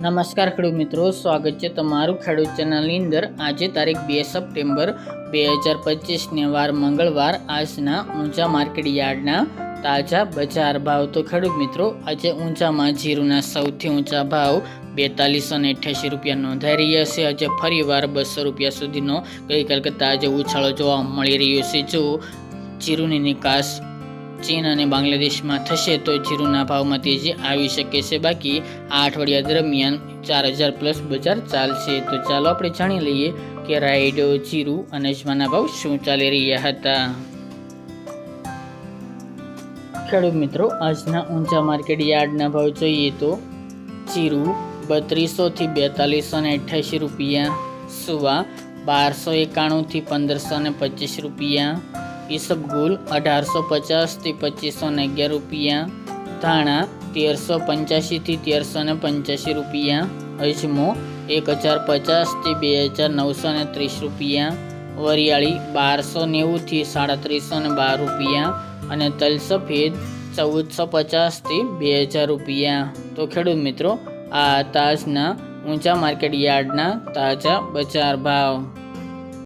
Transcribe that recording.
નમસ્કાર ખેડૂત મિત્રો, સ્વાગત છે તમારું ખેડૂત ચેનલની અંદર. આજે તારીખ બે સપ્ટેમ્બર બે હજાર પચીસને વાર મંગળવાર, આજના ઊંચા માર્કેટ યાર્ડના તાજા બજાર ભાવ. તો ખેડૂત મિત્રો, આજે ઊંચામાં જીરુના સૌથી ઊંચા ભાવ બેતાલીસો ને અઠ્યાસી રૂપિયા નોંધાઈ રહ્યા છે. આજે ફરીવાર બસો રૂપિયા સુધીનો ગઈકાલ કરતાં આજે ઉછાળો જોવા મળી રહ્યો છે. જો જીરુની નિકાસ ચીન અને બાંગ્લાદેશમાં થશે તો જીરુના ભાવમાં તેજી આવી શકે છે. બાકી આ અઠવાડિયા દરમિયાન ચાર હજાર પ્લસ બજાર ચાલશે. તો ચાલો આપણે જાણી લઈએ કે રાઈડો જીરુ અને અજમાના ભાવ શું ચાલી રહ્યા હતા. ખેડૂત મિત્રો, આજના ઊંચા માર્કેટ યાર્ડના ભાવ જોઈએ તો જીરું બત્રીસોથી બેતાલીસો ને અઠ્યાસી રૂપિયા, સુવા બારસો એકાણુંથી પંદરસો ને પચીસ રૂપિયા ઈસબગુલ અઢારસો પચાસથી પચીસો ને અગિયાર રૂપિયા, ધાણા તેરસો પંચ્યાસીથી તેરસો ને પંચ્યાસી રૂપિયા, અજમો એક હજાર પચાસથી બે હજાર નવસો ને ત્રીસ રૂપિયા, વરિયાળી બારસો નેવુંથી સાડત્રીસો ને બાર રૂપિયા અને તલ સફેદ ચૌદસો પચાસથી બે હજાર રૂપિયા. તો ખેડૂત મિત્રો, આ તાજના ઊંચા માર્કેટ યાર્ડના તાજા બજાર ભાવ.